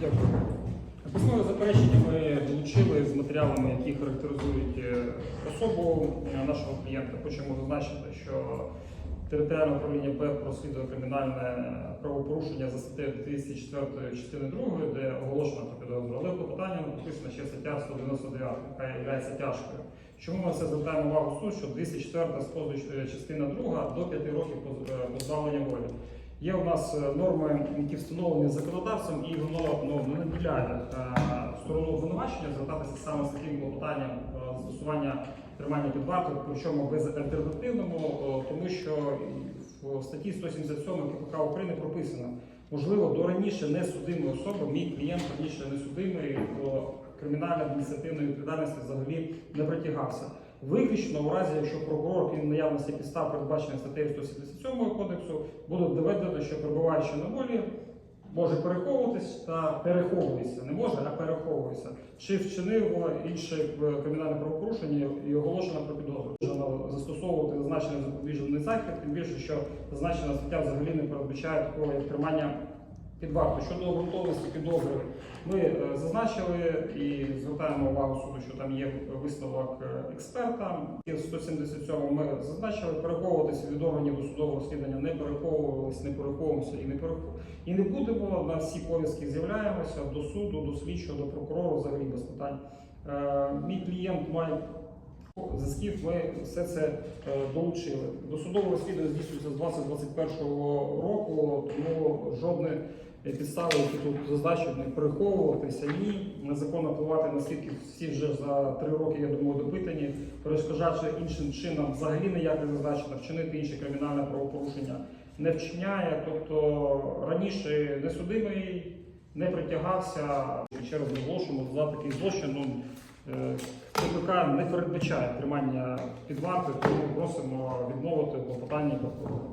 Дякую. Письмове заперечення ми долучили з матеріалами, які характеризують е, особу е, нашого клієнта. Хочемо зазначити, що територіальне управління Б розслідує кримінальне правопорушення за статтею 204 частини 2, де оголошено про підозру. Але клопотання прописана ще стаття 199, яка є тяжкою. Чому ми це звертаємо увагу суд, що 204 з позначкою частина 2 до 5 років поз- позбавлення волі. Є у нас е, норми, які встановлені законодавцем, і воно ну, не наділяє е, сторону обвинувачення звертатися саме з таким клопотанням е, застосування тримання під вартою, причому без альтернативному, е, тому що в статті 177 КПК України прописано, можливо, до раніше несудимої особи, мій клієнт раніше несудимий до кримінальної адміністративної відповідальності взагалі не притягався. Виключно у разі, якщо прокурор крім наявності підстав, передбачених статтею 177 кодексу, буде доведено, що перебуваючи на волі, може переховуватись та переховується. Не може, а переховується. Чи вчинив інше кримінальне правопорушення і оголошено про підозру. Застосовувати зазначений запобіжний захід, тим більше, що зазначена стаття взагалі не передбачає такого як тримання під вартою. Щодо обґрунтованості підозри, ми е, зазначили і звертаємо увагу суду, що там є висновок е, експерта. І 177 ми зазначили, переховуватися від органів досудового розслідування не переховувалися, не переховуємося і не переховуємо. І не будемо на всі повістки з'являємося до суду, до слідчого, до прокурора, взагалі без питань. Е, Мій клієнт має зв'язків, ми все це долучили. Досудове розслідування здійснюється з 2021 року, тому жодне підстави, які тут зазначені, переховуватися, ні, незаконно впливати на свідків всі вже за три роки, я думаю, допитані, перешкоджати іншим чином взагалі ніяк не зазначено, вчинити інше кримінальне правопорушення не вчиняє. Тобто раніше несудимий не притягався, ще раз наголошуємо, за такий злочин. Ну, е, КПК не передбачає тримання під вартою, тому просимо відмовити клопотання прокурора.